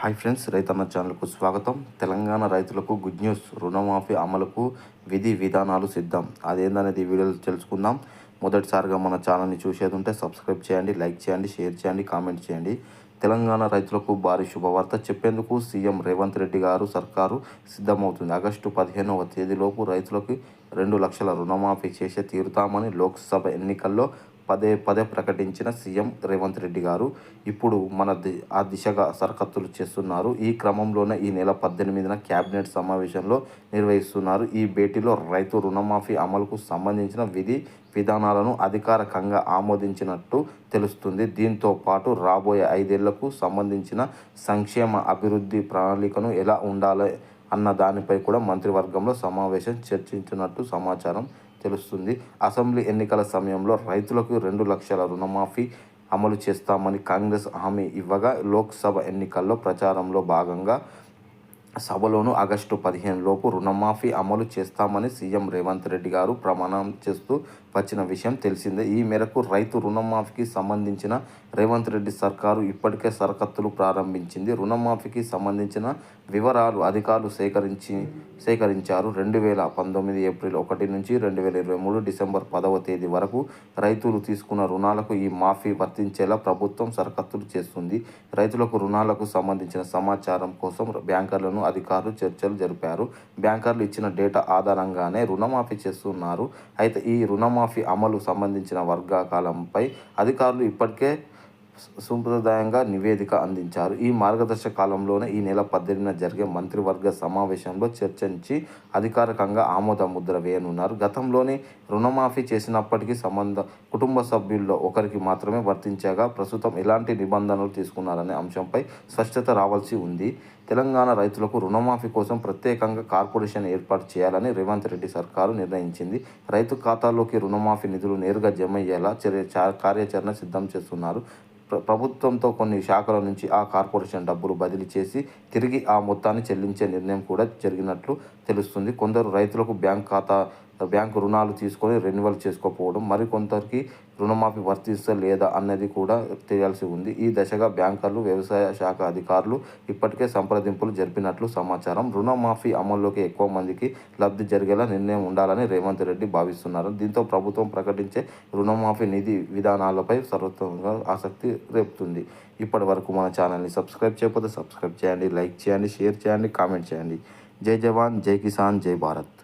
Hi friends రైతన్న ఛానల్కు స్వాగతం. తెలంగాణ రైతులకు గుడ్ న్యూస్. రుణమాఫీ అమలుకు విధి విధానాలు సిద్ధం. అదేందనేది వీడియోలో తెలుసుకుందాం. మొదటిసారిగా మన ఛానల్ని చూసేది ఉంటే సబ్స్క్రైబ్ చేయండి లైక్ చేయండి షేర్ చేయండి కామెంట్ చేయండి. తెలంగాణ రైతులకు భారీ శుభవార్త చెప్పేందుకు సీఎం రేవంత్ రెడ్డి గారు సర్కారు సిద్ధమవుతుంది. ఆగస్టు పదిహేనవ తేదీలోపు రైతులకు రెండు లక్షల రుణమాఫీ చేసే తీరుతామని లోక్సభ ఎన్నికల్లో పదే పదే ప్రకటించిన సీఎం రేవంత్ రెడ్డి గారు ఇప్పుడు మన ది ఆ దిశగా సరకత్తులు చేస్తున్నారు. ఈ క్రమంలోనే ఈ నెల పద్దెనిమిదిన కేబినెట్ సమావేశంలో నిర్వహిస్తున్నారు. ఈ భేటీలో రైతు రుణమాఫీ అమలుకు సంబంధించిన విధి విధానాలను అధికారికంగా ఆమోదించినట్టు తెలుస్తుంది. దీంతో పాటు రాబోయే ఐదేళ్ళకు సంబంధించిన సంక్షేమ అభివృద్ధి ప్రణాళికను ఎలా ఉండాలి అన్న దానిపై కూడా మంత్రివర్గంలో సమావేశం చర్చించినట్టు సమాచారం తెలుస్తుంది. అసెంబ్లీ ఎన్నికల సమయంలో రైతులకు రెండు లక్షల రుణమాఫీ అమలు చేస్తామని కాంగ్రెస్ హామీ ఇవ్వగా లోక్సభ ఎన్నికల్లో ప్రచారంలో భాగంగా సభలోను ఆగస్టు పదిహేను లోపు రుణమాఫీ అమలు చేస్తామని సీఎం రేవంత్ రెడ్డి గారు ప్రమాణం చేస్తూ వచ్చిన విషయం తెలిసిందే. ఈ మేరకు రైతు రుణమాఫీకి సంబంధించిన రేవంత్ రెడ్డి సర్కారు ఇప్పటికే సరకత్తులు ప్రారంభించింది. రుణమాఫీకి సంబంధించిన వివరాలు అధికారులు సేకరించి సేకరించారు. రెండు వేల పంతొమ్మిది ఏప్రిల్ ఒకటి నుంచి రెండు వేల ఇరవై మూడు డిసెంబర్ పదవ తేదీ వరకు రైతులు తీసుకున్న రుణాలకు ఈ మాఫీ వర్తించేలా ప్రభుత్వం సరకత్తులు చేస్తుంది. రైతులకు రుణాలకు సంబంధించిన సమాచారం కోసం బ్యాంకర్లను అధికారులు చర్చలు జరిపారు. బ్యాంకర్లు ఇచ్చిన డేటా ఆధారంగానే రుణమాఫీ చేస్తున్నారు. అయితే ఈ రుణమాఫీ అమలు సంబంధించిన వర్గాకాలంపై అధికారులు ఇప్పటికే సంప్రదాయంగా నివేదిక అందించారు. ఈ మార్గదర్శక కాలంలోనే ఈ నెల పద్దెనిమిదిన జరిగే మంత్రివర్గ సమావేశంలో చర్చించి అధికారికంగా ఆమోద ముద్ర వేయనున్నారు. గతంలోనే రుణమాఫీ చేసినప్పటికీ సంబంధ కుటుంబ సభ్యుల్లో ఒకరికి మాత్రమే వర్తించగా ప్రస్తుతం ఎలాంటి నిబంధనలు తీసుకున్నారనే అంశంపై స్పష్టత రావాల్సి ఉంది. తెలంగాణ రైతులకు రుణమాఫీ కోసం ప్రత్యేకంగా కార్పొరేషన్ ఏర్పాటు చేయాలని రేవంత్ రెడ్డి సర్కారు నిర్ణయించింది. రైతు ఖాతాలోకి రుణమాఫీ నిధులు నేరుగా జమ అయ్యేలా చర్య కార్యాచరణ సిద్ధం చేస్తున్నారు. ప్రభుత్వంతో కొన్ని శాఖల నుంచి ఆ కార్పొరేషన్ డబ్బులు బదిలీ చేసి తిరిగి ఆ మొత్తాన్ని చెల్లించే నిర్ణయం కూడా జరిగినట్లు తెలుస్తుంది. కొందరు రైతులకు బ్యాంక్ ఖాతా బ్యాంకు రుణాలు తీసుకొని రెన్యువల్ చేసుకోకపోవడం మరికొందరికి రుణమాఫీ వర్తిస్తే లేదా అన్నది కూడా తెలియాల్సి ఉంది. ఈ దశగా బ్యాంకర్లు వ్యవసాయ శాఖ అధికారులు ఇప్పటికే సంప్రదింపులు జరిపినట్లు సమాచారం. రుణమాఫీ అమల్లోకి ఎక్కువ మందికి లబ్ధి జరిగేలా నిర్ణయం ఉండాలని రేవంత్ రెడ్డి భావిస్తున్నారు. దీంతో ప్రభుత్వం ప్రకటించే రుణమాఫీ నిధి విధానాలపై సర్వత్వంగా ఆసక్తి రేపుతుంది. ఇప్పటి వరకు మన ఛానల్ని సబ్స్క్రైబ్ చేయకపోతే సబ్స్క్రైబ్ చేయండి లైక్ చేయండి షేర్ చేయండి కామెంట్ చేయండి. జై జవాన్ జై కిసాన్ జై భారత్.